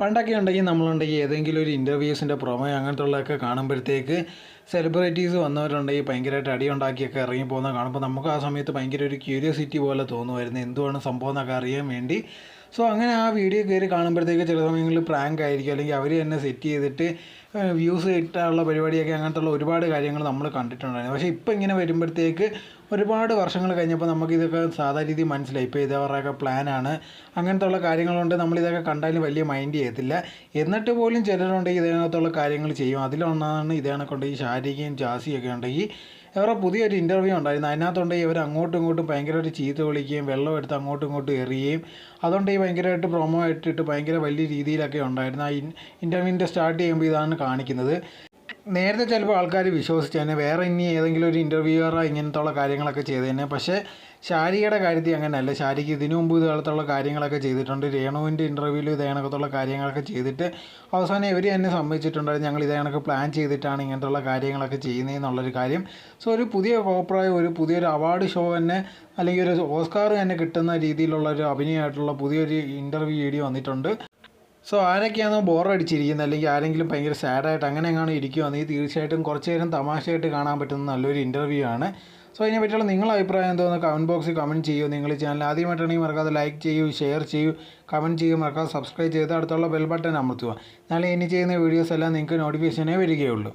പണ്ടൊക്കെ ഉണ്ടെങ്കിൽ നമ്മളുണ്ടെങ്കിൽ ഏതെങ്കിലും ഒരു ഇന്റർവ്യൂസിന്റെ പ്രൊമോ അങ്ങനത്തെ ഉള്ളതൊക്കെ കാണുമ്പോഴത്തേക്ക് സെലിബ്രിറ്റീസ് വന്നവരുണ്ടെങ്കിൽ ഭയങ്കരമായിട്ട് അടി ഉണ്ടാക്കിയൊക്കെ ഇറങ്ങി പോകുന്ന കാണുമ്പോൾ നമുക്ക് ആ സമയത്ത് ഭയങ്കര ഒരു ക്യൂരിയോസിറ്റി പോലെ തോന്നുമായിരുന്നു. എന്തുവാണ് സംഭവം എന്നൊക്കെ അറിയാൻ വേണ്ടി സോ അങ്ങനെ ആ വീഡിയോ കയറി കാണുമ്പോഴത്തേക്ക് ചില സമയങ്ങളിൽ പ്രാങ്ക് ആയിരിക്കും. അല്ലെങ്കിൽ അവർ തന്നെ സെറ്റ് ചെയ്തിട്ട് വ്യൂസ് കിട്ടാനുള്ള പരിപാടിയൊക്കെ അങ്ങനത്തുള്ള ഒരുപാട് കാര്യങ്ങൾ നമ്മൾ കണ്ടിട്ടുണ്ടായിരുന്നു. പക്ഷേ ഇപ്പോൾ ഇങ്ങനെ വരുമ്പോഴത്തേക്ക് ഒരുപാട് വർഷങ്ങൾ കഴിഞ്ഞപ്പോൾ നമുക്കിതൊക്കെ സാധാരണ രീതിയിൽ മനസ്സിലായി. ഇപ്പോൾ ഇതവരുടെയൊക്കെ പ്ലാനാണ് അങ്ങനത്തെ ഉള്ള കാര്യങ്ങളുണ്ട്. നമ്മളിതൊക്കെ കണ്ടാലും വലിയ മൈൻഡ് ചെയ്യത്തില്ല. എന്നിട്ട് പോലും ചിലരുണ്ടെങ്കിൽ ഇതിനകത്തുള്ള കാര്യങ്ങൾ ചെയ്യും. അതിലൊന്നാണ് ഇതേ കണക്കുണ്ടെങ്കിൽ ശാരീരികയും ജാസിയൊക്കെ ഉണ്ടെങ്കിൽ ഇവരുടെ പുതിയൊരു ഇന്റർവ്യൂ ഉണ്ടായിരുന്നു. അതിനകത്തുണ്ടെങ്കിൽ ഇവർ അങ്ങോട്ടും ഇങ്ങോട്ടും ഭയങ്കരമായിട്ട് ചീത്ത വിളിക്കുകയും വെള്ളം എടുത്ത് അങ്ങോട്ടും ഇങ്ങോട്ടും എറിയുകയും അതുകൊണ്ട് ഈ ഭയങ്കരമായിട്ട് പ്രൊമോ ഇട്ടിട്ട് ഭയങ്കര വലിയ രീതിയിലൊക്കെ ഉണ്ടായിരുന്നു. ആ ഇന്റർവ്യൂവിന്റെ സ്റ്റാർട്ട് ചെയ്യുമ്പോൾ ഇതാണ് കാണിക്കുന്നത്. നേരത്തെ ചിലപ്പോൾ ആൾക്കാർ വിശ്വസിച്ചേനെ വേറെ ഇനി ഏതെങ്കിലും ഒരു ഇന്റർവ്യൂവറോ ഇങ്ങനത്തെ ഉള്ള കാര്യങ്ങളൊക്കെ ചെയ്തേനെ പക്ഷേ ശാരികയുടെ കാര്യത്തിൽ അങ്ങനെയല്ല. ശാരിക്ക് ഇതിനു മുമ്പ് ഇതുപോലത്തുള്ള കാര്യങ്ങളൊക്കെ ചെയ്തിട്ടുണ്ട്. രേണുവിന്റെ ഇന്റർവ്യൂവിൽ ഇതേ കണക്കത്തുള്ള കാര്യങ്ങളൊക്കെ ചെയ്തിട്ട് അവസാനം ഇവർ തന്നെ സമ്മതിച്ചിട്ടുണ്ടായിരുന്നു. ഞങ്ങൾ ഇതേ കണക്ക് പ്ലാൻ ചെയ്തിട്ടാണ് ഇങ്ങനത്തുള്ള കാര്യങ്ങളൊക്കെ ചെയ്യുന്നതെന്നുള്ളൊരു കാര്യം. സോ ഒരു പുതിയ കോപ്രായ ഒരു പുതിയൊരു അവാർഡ് ഷോ തന്നെ അല്ലെങ്കിൽ ഒരു ഓസ്കാർ തന്നെ കിട്ടുന്ന രീതിയിലുള്ള ഒരു അഭിനയമായിട്ടുള്ള പുതിയൊരു ഇന്റർവ്യൂ വീഡിയോ വന്നിട്ടുണ്ട്. സോ ആരൊക്കെയാണോ ബോറടിച്ചിരിക്കുന്നത്? അല്ലെങ്കിൽ ആരെങ്കിലും ഭയങ്കര സാഡായിട്ട് അങ്ങനെ എങ്ങാനും ഇരിക്കുകയാണെങ്കിൽ തീർച്ചയായിട്ടും കുറച്ച് നേരം തമാശയായിട്ട് കാണാൻ പറ്റുന്ന നല്ലൊരു ഇന്റർവ്യൂ ആണ്. സോ അതിനെ പറ്റിയുള്ള നിങ്ങളുടെ അഭിപ്രായം എന്തോന്ന് കമന്റ് ബോക്സിൽ കമന്റ് ചെയ്യൂ. നിങ്ങൾ ഈ ചാനൽ ആദ്യമായിട്ടാണെങ്കിൽ മറക്കാതെ ലൈക്ക് ചെയ്യൂ ഷെയർ ചെയ്യൂ കമന്റ് ചെയ്യൂ. മറക്കാതെ സബ്സ്ക്രൈബ് ചെയ്ത് അടുത്തുള്ള ബെൽ ബട്ടൺ അമർത്തുക. എന്നാലേ ഇനി ചെയ്യുന്ന വീഡിയോസ് എല്ലാം നിങ്ങൾക്ക് നോട്ടിഫിക്കേഷനേ വരികയുള്ളൂ.